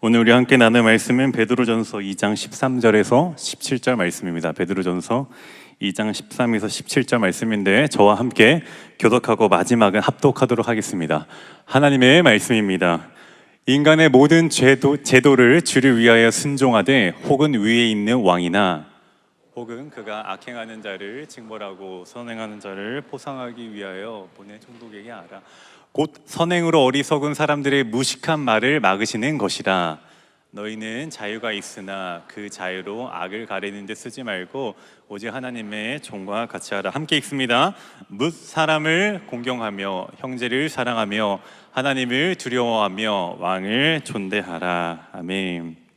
오늘 우리 함께 나눌 말씀은 베드로전서 2장 13절에서 17절 말씀입니다. 베드로전서 2장 13에서 17절 말씀인데 저와 함께 교독하고 마지막은 합독하도록 하겠습니다. 하나님의 말씀입니다. 인간의 모든 제도, 제도를 주를 위하여 순종하되 혹은 위에 있는 왕이나 혹은 그가 악행하는 자를 징벌하고 선행하는 자를 포상하기 위하여 보내 총독에게 알아 곧 선행으로 어리석은 사람들의 무식한 말을 막으시는 것이라. 너희는 자유가 있으나 그 자유로 악을 가리는 데 쓰지 말고 오직 하나님의 종과 같이 하라. 함께 읽습니다. 묻 사람을 공경하며 형제를 사랑하며 하나님을 두려워하며 왕을 존대하라. 아멘.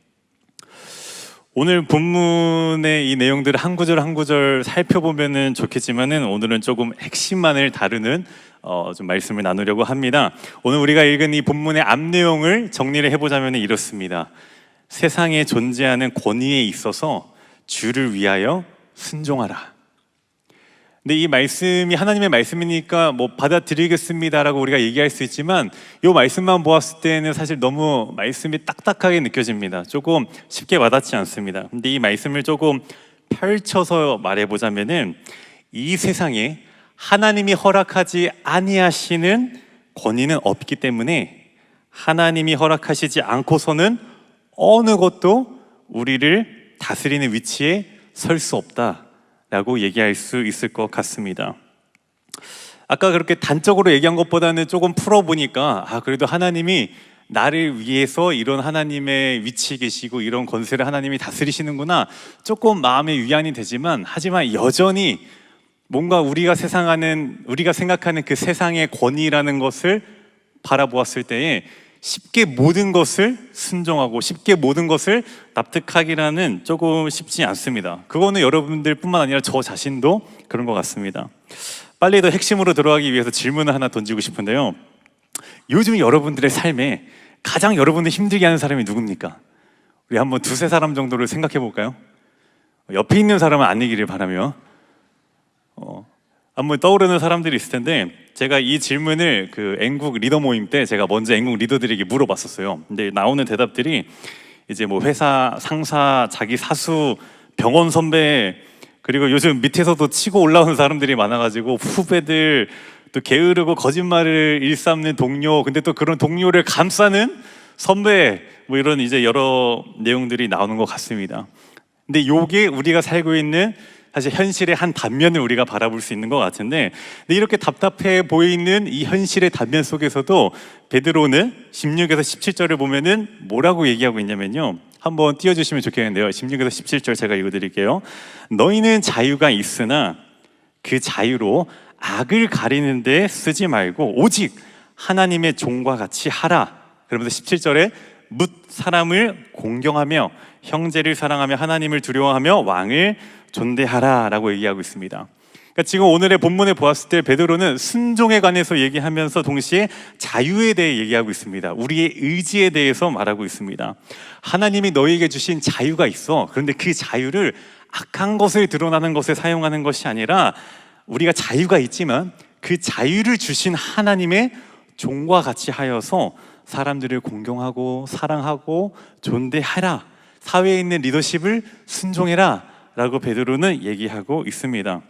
오늘 본문의 이 내용들을 한 구절 한 구절 살펴보면은 좋겠지만은 오늘은 조금 핵심만을 다루는 어, 좀 말씀을 나누려고 합니다. 오늘 우리가 읽은 이 본문의 앞 내용을 정리를 해보자면 이렇습니다. 세상에 존재하는 권위에 있어서 주를 위하여 순종하라. 근데 이 말씀이 하나님의 말씀이니까 뭐 받아들이겠습니다라고 우리가 얘기할 수 있지만 이 말씀만 보았을 때는 사실 너무 말씀이 딱딱하게 느껴집니다. 조금 쉽게 와닿지 않습니다. 근데 이 말씀을 조금 펼쳐서 말해보자면은 이 세상에 하나님이 허락하지 아니하시는 권위는 없기 때문에 하나님이 허락하시지 않고서는 어느 것도 우리를 다스리는 위치에 설 수 없다. 라고 얘기할 수 있을 것 같습니다. 아까 그렇게 단적으로 얘기한 것보다는 조금 풀어보니까 아, 그래도 하나님이 나를 위해서 이런 하나님의 위치에 계시고 이런 권세를 하나님이 다스리시는구나 조금 마음의 위안이 되지만 하지만 여전히 뭔가 우리가 세상하는 우리가 생각하는 그 세상의 권위라는 것을 바라보았을 때에 쉽게 모든 것을 순종하고 쉽게 모든 것을 납득하기라는 조금 쉽지 않습니다. 그거는 여러분들뿐만 아니라 저 자신도 그런 것 같습니다. 빨리 더 핵심으로 들어가기 위해서 질문을 하나 던지고 싶은데요. 요즘 여러분들의 삶에 가장 여러분을 힘들게 하는 사람이 누굽니까? 우리 한번 두세 사람 정도를 생각해 볼까요? 옆에 있는 사람은 아니기를 바라며 어, 한번 떠오르는 사람들이 있을 텐데 제가 이 질문을 그 N국 리더 모임 때 제가 먼저 N국 리더들에게 물어봤었어요. 근데 나오는 대답들이 이제 뭐 회사 상사, 자기 사수, 병원 선배 그리고 요즘 밑에서도 치고 올라오는 사람들이 많아가지고 후배들 또 게으르고 거짓말을 일삼는 동료 근데 또 그런 동료를 감싸는 선배 뭐 이런 이제 여러 내용들이 나오는 것 같습니다. 근데 요게 우리가 살고 있는 사실 현실의 한 단면을 우리가 바라볼 수 있는 것 같은데 근데 이렇게 답답해 보이는 이 현실의 단면 속에서도 베드로는 16에서 17절을 보면은 뭐라고 얘기하고 있냐면요. 한번 띄워주시면 좋겠는데요. 16에서 17절 제가 읽어드릴게요. 너희는 자유가 있으나 그 자유로 악을 가리는데 쓰지 말고 오직 하나님의 종과 같이 하라. 그러면서 17절에 묻 사람을 공경하며 형제를 사랑하며 하나님을 두려워하며 왕을 존대하라라고 얘기하고 있습니다. 그러니까 지금 오늘의 본문에 보았을 때 베드로는 순종에 관해서 얘기하면서 동시에 자유에 대해 얘기하고 있습니다. 우리의 의지에 대해서 말하고 있습니다. 하나님이 너에게 주신 자유가 있어. 그런데 그 자유를 악한 것을 드러나는 것에 사용하는 것이 아니라 우리가 자유가 있지만 그 자유를 주신 하나님의 종과 같이 하여서 사람들을 공경하고 사랑하고 존대하라. 사회에 있는 리더십을 순종해라. 라고 베드로는 얘기하고 있습니다.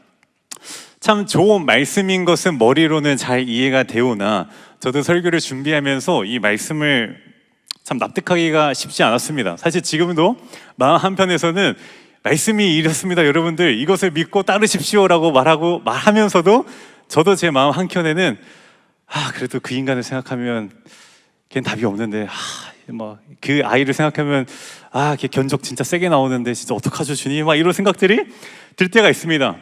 참 좋은 말씀인 것은 머리로는 잘 이해가 되오나 저도 설교를 준비하면서 이 말씀을 참 납득하기가 쉽지 않았습니다. 사실 지금도 마음 한편에서는 말씀이 이렇습니다. 여러분들 이것을 믿고 따르십시오라고 말하고 말하면서도 저도 제 마음 한켠에는 아 그래도 그 인간을 생각하면 걔는 답이 없는데 아, 뭐그 아이를 생각하면 아, 걔 견적 진짜 세게 나오는데 진짜 어떡하죠, 주님? 막 이런 생각들이 들 때가 있습니다.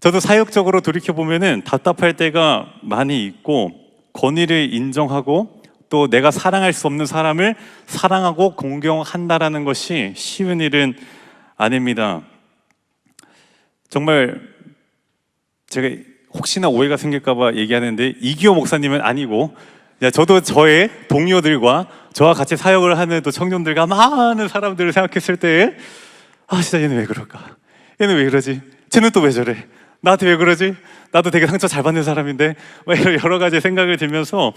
저도 사역적으로 돌이켜 보면은 답답할 때가 많이 있고 권위를 인정하고 또 내가 사랑할 수 없는 사람을 사랑하고 공경한다라는 것이 쉬운 일은 아닙니다. 정말 제가 혹시나 오해가 생길까봐 얘기하는데 이기호 목사님은 아니고 저도 저의 동료들과 저와 같이 사역을 하는 또 청년들과 많은 사람들을 생각했을 때, 아, 진짜 얘는 왜 그럴까? 얘는 왜 그러지? 쟤는 또 왜 저래? 나한테 왜 그러지? 나도 되게 상처 잘 받는 사람인데, 뭐 여러 가지 생각을 들면서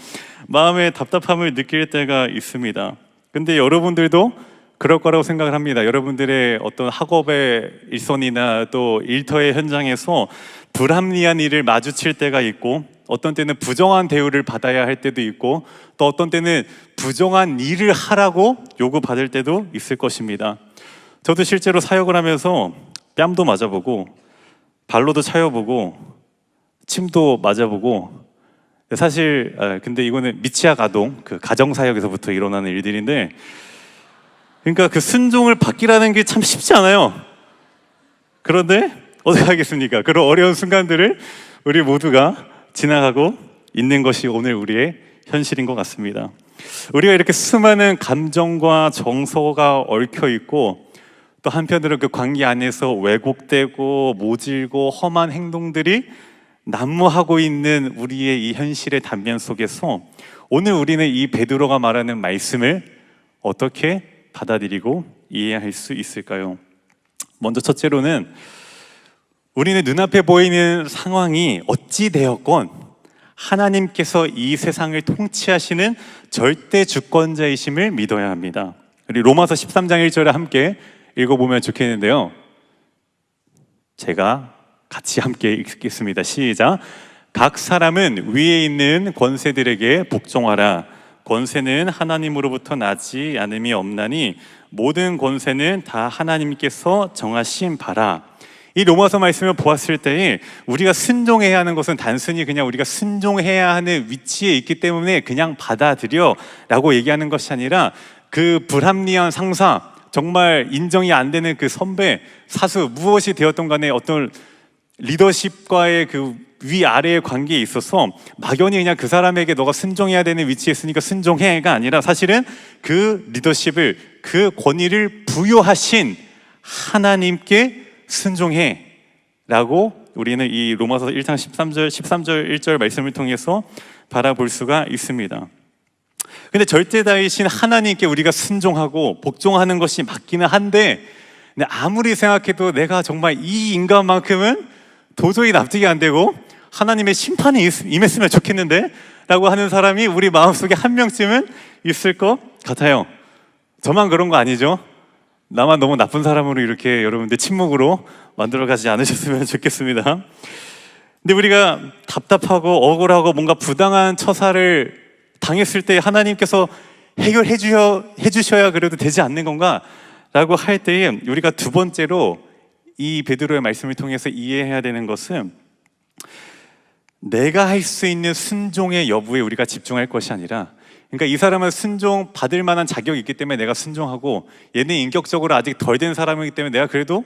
마음의 답답함을 느낄 때가 있습니다. 근데 여러분들도 그럴 거라고 생각을 합니다. 여러분들의 어떤 학업의 일선이나 또 일터의 현장에서 불합리한 일을 마주칠 때가 있고 어떤 때는 부정한 대우를 받아야 할 때도 있고 또 어떤 때는 부정한 일을 하라고 요구받을 때도 있을 것입니다. 저도 실제로 사역을 하면서 뺨도 맞아보고 발로도 차여보고 침도 맞아보고 사실 아, 근데 이거는 미취학 아동 그 가정 사역에서부터 일어나는 일들인데 그러니까 그 순종을 받기라는 게 참 쉽지 않아요. 그런데 어떻게 하겠습니까? 그런 어려운 순간들을 우리 모두가 지나가고 있는 것이 오늘 우리의 현실인 것 같습니다. 우리가 이렇게 수많은 감정과 정서가 얽혀 있고 또 한편으로 그 관계 안에서 왜곡되고 모질고 험한 행동들이 난무하고 있는 우리의 이 현실의 단면 속에서 오늘 우리는 이 베드로가 말하는 말씀을 어떻게 받아들이고 이해할 수 있을까요? 먼저 첫째로는 우리는 눈앞에 보이는 상황이 어찌 되었건 하나님께서 이 세상을 통치하시는 절대 주권자이심을 믿어야 합니다. 우리 로마서 13장 1절에 함께 읽어보면 좋겠는데요. 제가 같이 함께 읽겠습니다. 시작. 각 사람은 위에 있는 권세들에게 복종하라. 권세는 하나님으로부터 나지 않음이 없나니 모든 권세는 다 하나님께서 정하신 바라. 이 로마서 말씀을 보았을 때에 우리가 순종해야 하는 것은 단순히 그냥 우리가 순종해야 하는 위치에 있기 때문에 그냥 받아들여 라고 얘기하는 것이 아니라 그 불합리한 상사 정말 인정이 안 되는 그 선배 사수 무엇이 되었던 간에 어떤 리더십과의 그 위아래의 관계에 있어서 막연히 그냥 그 사람에게 너가 순종해야 되는 위치에 있으니까 순종해가 아니라 사실은 그 리더십을 그 권위를 부여하신 하나님께 순종해 라고 우리는 이 로마서 1장 13절 13절 1절 말씀을 통해서 바라볼 수가 있습니다. 근데 절대다이신 하나님께 우리가 순종하고 복종하는 것이 맞기는 한데 아무리 생각해도 내가 정말 이 인간만큼은 도저히 납득이 안 되고 하나님의 심판이 임했으면 좋겠는데 라고 하는 사람이 우리 마음속에 한 명쯤은 있을 것 같아요. 저만 그런 거 아니죠? 나만 너무 나쁜 사람으로 이렇게 여러분들 침묵으로 만들어 가지 않으셨으면 좋겠습니다. 근데 우리가 답답하고 억울하고 뭔가 부당한 처사를 당했을 때 하나님께서 해결해 주셔, 해 주셔야 그래도 되지 않는 건가? 라고 할 때에 우리가 두 번째로 이 베드로의 말씀을 통해서 이해해야 되는 것은 내가 할 수 있는 순종의 여부에 우리가 집중할 것이 아니라 그러니까 이 사람은 순종 받을 만한 자격이 있기 때문에 내가 순종하고 얘는 인격적으로 아직 덜 된 사람이기 때문에 내가 그래도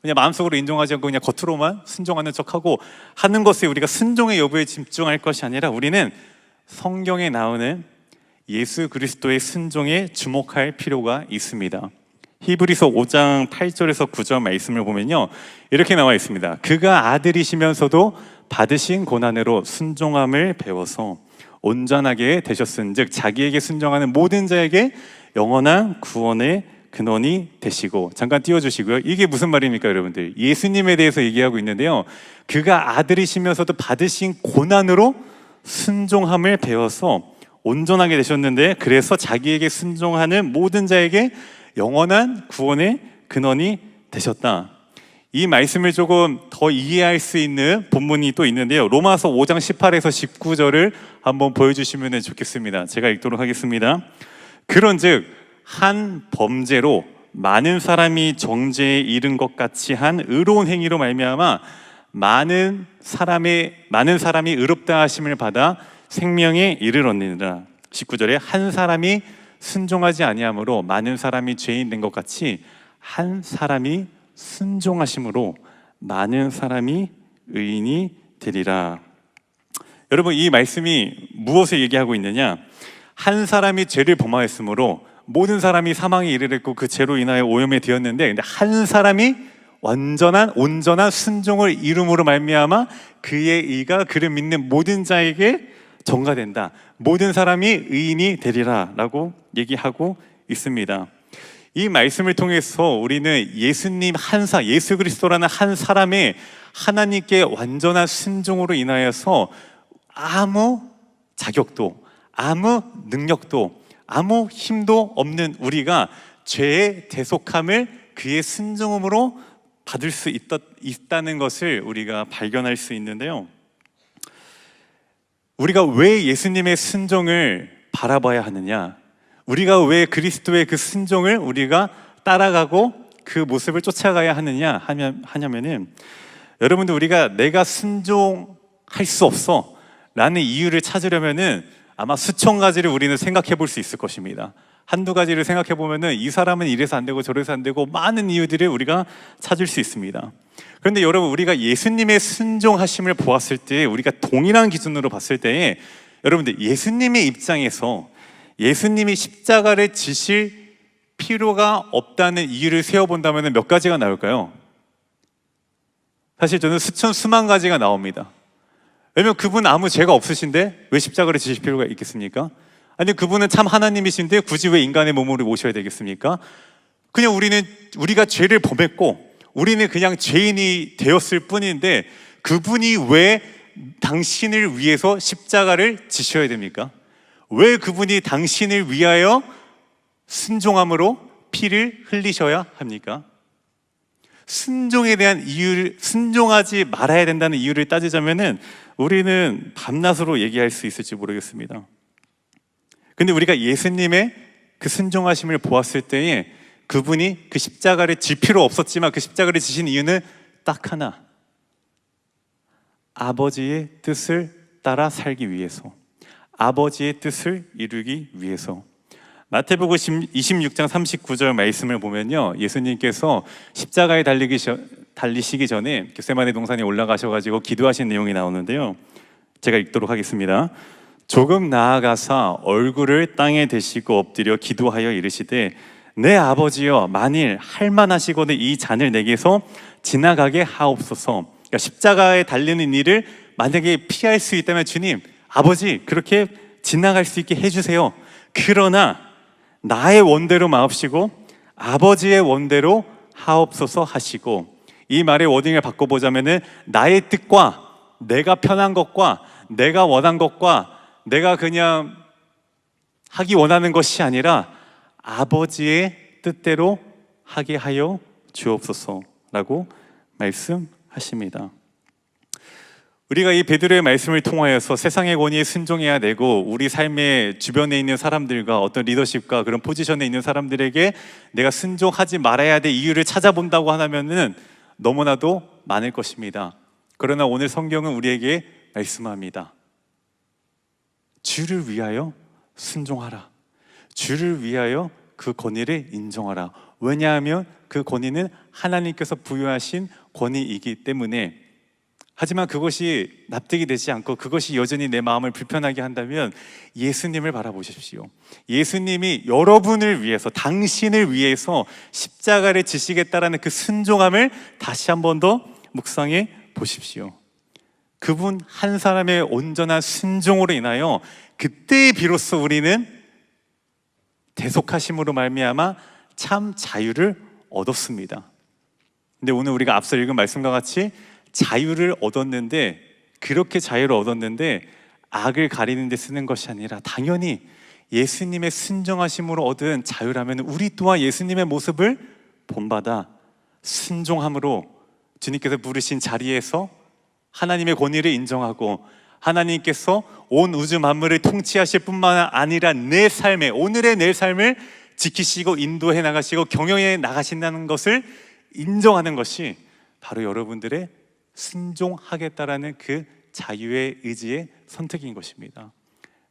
그냥 마음속으로 인정하지 않고 그냥 겉으로만 순종하는 척하고 하는 것에 우리가 순종의 여부에 집중할 것이 아니라 우리는 성경에 나오는 예수 그리스도의 순종에 주목할 필요가 있습니다. 히브리서 5장 8절에서 9절 말씀을 보면요. 이렇게 나와 있습니다. 그가 아들이시면서도 받으신 고난으로 순종함을 배워서 온전하게 되셨은즉 자기에게 순종하는 모든 자에게 영원한 구원의 근원이 되시고 잠깐 띄워주시고요. 이게 무슨 말입니까, 여러분들? 예수님에 대해서 얘기하고 있는데요. 그가 아들이시면서도 받으신 고난으로 순종함을 배워서 온전하게 되셨는데 그래서 자기에게 순종하는 모든 자에게 영원한 구원의 근원이 되셨다. 이 말씀을 조금 더 이해할 수 있는 본문이 또 있는데요. 로마서 5장 18에서 19절을 한번 보여주시면 좋겠습니다. 제가 읽도록 하겠습니다. 그런 즉 한 범죄로 많은 사람이 정죄에 이른 것 같이 한 의로운 행위로 말미암아 많은 사람의 많은 사람이 의롭다 하심을 받아 생명에 이르렀느니라. 19절에 한 사람이 순종하지 아니함으로 많은 사람이 죄인 된 것 같이 한 사람이 순종하심으로 많은 사람이 의인이 되리라. 여러분 이 말씀이 무엇을 얘기하고 있느냐? 한 사람이 죄를 범하였으므로 모든 사람이 사망에 이르렀고 그 죄로 인하여 오염에 되었는데 근데 한 사람이 완전한 온전한 순종을 이름으로 말미암아 그의 의가 그를 믿는 모든 자에게 전가된다. 모든 사람이 의인이 되리라라고 얘기하고 있습니다. 이 말씀을 통해서 우리는 예수님 한사 예수 그리스도라는 한 사람의 하나님께 완전한 순종으로 인하여서 아무 자격도 아무 능력도 아무 힘도 없는 우리가 죄의 대속함을 그의 순종음으로 받을 수 있다, 있다는 것을 우리가 발견할 수 있는데요. 우리가 왜 예수님의 순종을 바라봐야 하느냐? 우리가 왜 그리스도의 그 순종을 우리가 따라가고 그 모습을 쫓아가야 하느냐 하면 하냐면은 여러분들 우리가 내가 순종할 수 없어 라는 이유를 찾으려면은 아마 수천 가지를 우리는 생각해 볼 수 있을 것입니다. 한두 가지를 생각해 보면은 이 사람은 이래서 안 되고 저래서 안 되고 많은 이유들을 우리가 찾을 수 있습니다. 그런데 여러분 우리가 예수님의 순종하심을 보았을 때 우리가 동일한 기준으로 봤을 때에 여러분들 예수님의 입장에서 예수님이 십자가를 지실 필요가 없다는 이유를 세워본다면 몇 가지가 나올까요? 사실 저는 수천 수만 가지가 나옵니다. 왜냐면 그분 아무 죄가 없으신데 왜 십자가를 지실 필요가 있겠습니까? 아니 그분은 참 하나님이신데 굳이 왜 인간의 몸으로 모셔야 되겠습니까? 그냥 우리는 우리가 죄를 범했고 우리는 그냥 죄인이 되었을 뿐인데 그분이 왜 당신을 위해서 십자가를 지셔야 됩니까? 왜 그분이 당신을 위하여 순종함으로 피를 흘리셔야 합니까? 순종에 대한 이유를 순종하지 말아야 된다는 이유를 따지자면은 우리는 밤낮으로 얘기할 수 있을지 모르겠습니다. 근데 우리가 예수님의 그 순종하심을 보았을 때에 그분이 그 십자가를 질 필요 없었지만 그 십자가를 지신 이유는 딱 하나. 아버지의 뜻을 따라 살기 위해서. 아버지의 뜻을 이루기 위해서. 마태복음 26장 39절 말씀을 보면요. 예수님께서 십자가에 달리기 저, 달리시기 전에 겟세마네 동산에 올라가셔 가지고 기도하신 내용이 나오는데요. 제가 읽도록 하겠습니다. 조금 나아가사 얼굴을 땅에 대시고 엎드려 기도하여 이르시되 내 아버지여 만일 할만하시거든 이 잔을 내게서 지나가게 하옵소서. 그러니까 십자가에 달리는 일을 만약에 피할 수 있다면 주님 아버지 그렇게 지나갈 수 있게 해주세요. 그러나 나의 원대로 마옵시고 아버지의 원대로 하옵소서 하시고 이 말의 워딩을 바꿔보자면은 나의 뜻과 내가 편한 것과 내가 원한 것과 내가 그냥 하기 원하는 것이 아니라 아버지의 뜻대로 하게 하여 주옵소서라고 말씀하십니다. 우리가 이 베드로의 말씀을 통하여서 세상의 권위에 순종해야 되고 우리 삶의 주변에 있는 사람들과 어떤 리더십과 그런 포지션에 있는 사람들에게 내가 순종하지 말아야 될 이유를 찾아본다고 하면은 너무나도 많을 것입니다. 그러나 오늘 성경은 우리에게 말씀합니다. 주를 위하여 순종하라. 주를 위하여 그 권위를 인정하라. 왜냐하면 그 권위는 하나님께서 부여하신 권위이기 때문에 하지만 그것이 납득이 되지 않고 그것이 여전히 내 마음을 불편하게 한다면 예수님을 바라보십시오. 예수님이 여러분을 위해서, 당신을 위해서 십자가를 지시겠다라는 그 순종함을 다시 한 번 더 묵상해 보십시오. 그분 한 사람의 온전한 순종으로 인하여 그때 비로소 우리는 대속하심으로 말미암아 참 자유를 얻었습니다. 근데 오늘 우리가 앞서 읽은 말씀과 같이 자유를 얻었는데 그렇게 자유를 얻었는데 악을 가리는 데 쓰는 것이 아니라 당연히 예수님의 순종하심으로 얻은 자유라면 우리 또한 예수님의 모습을 본받아 순종함으로 주님께서 부르신 자리에서 하나님의 권위를 인정하고 하나님께서 온 우주 만물을 통치하실 뿐만 아니라 내 삶에 오늘의 내 삶을 지키시고 인도해 나가시고 경영해 나가신다는 것을 인정하는 것이 바로 여러분들의 순종하겠다라는 그 자유의 의지의 선택인 것입니다.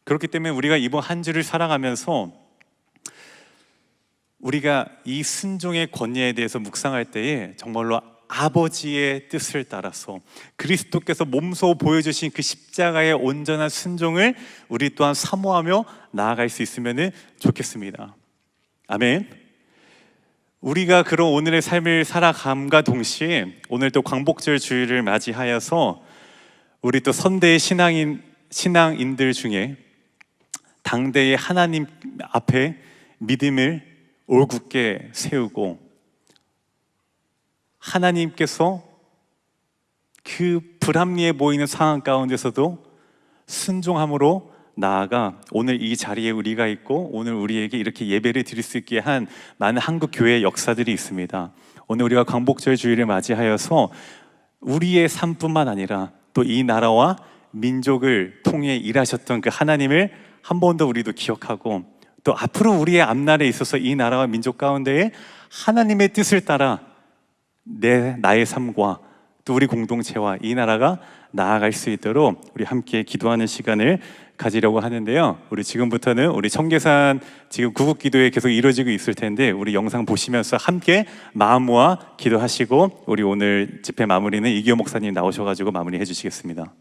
그렇기 때문에 우리가 이번 한 주를 살아가면서 우리가 이 순종의 권위에 대해서 묵상할 때에 정말로 아버지의 뜻을 따라서 그리스도께서 몸소 보여주신 그 십자가의 온전한 순종을 우리 또한 사모하며 나아갈 수 있으면 좋겠습니다. 아멘. 우리가 그런 오늘의 삶을 살아감과 동시에 오늘 또 광복절 주일을 맞이하여서 우리 또 선대의 신앙인 신앙인들 중에 당대의 하나님 앞에 믿음을 올곧게 세우고 하나님께서 그 불합리해 보이는 상황 가운데서도 순종함으로 나아가 오늘 이 자리에 우리가 있고 오늘 우리에게 이렇게 예배를 드릴 수 있게 한 많은 한국 교회의 역사들이 있습니다. 오늘 우리가 광복절 주일을 맞이하여서 우리의 삶뿐만 아니라 또 이 나라와 민족을 통해 일하셨던 그 하나님을 한 번 더 우리도 기억하고 또 앞으로 우리의 앞날에 있어서 이 나라와 민족 가운데에 하나님의 뜻을 따라 내 나의 삶과 또 우리 공동체와 이 나라가 나아갈 수 있도록 우리 함께 기도하는 시간을 가지려고 하는데요. 우리 지금부터는 우리 청계산 지금 구국 기도에 계속 이루어지고 있을 텐데 우리 영상 보시면서 함께 마음 모아 기도하시고 우리 오늘 집회 마무리는 이기호 목사님 나오셔가지고 마무리해 주시겠습니다.